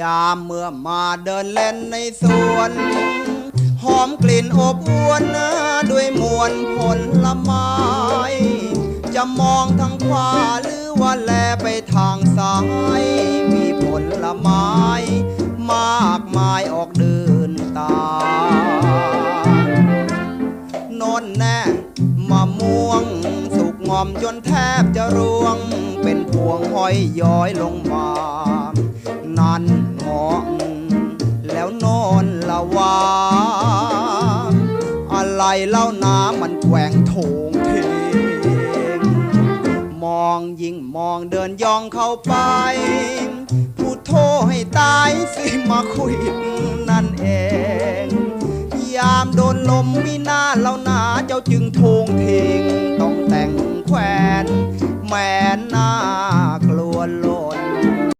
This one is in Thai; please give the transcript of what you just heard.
ยามเมื่อมาเดินเล่นในสวน หอมกลิ่นอบอวนนด้วยมวลผลไม้ จะมองทางขวาหรือว่าแลไปทางซ้าย มีผลไม้ มากมายออกเดินตาโนนแน่มะม่วง สุกงอมจนแทบจะร่วง เป็นพวงห้อยย้อยลงมา วา อะไรเล่าน้ำมันแกว่งโถงเทงมองยิ่งมองเดินย่องเข้าไป พูดโทให้ตายสิมาคุยนั่นเอง ยามโดนลมมีหน้าเล่าหนาเจ้าจึงโทงเทงต้องแต่งแขวนแหวนหน้า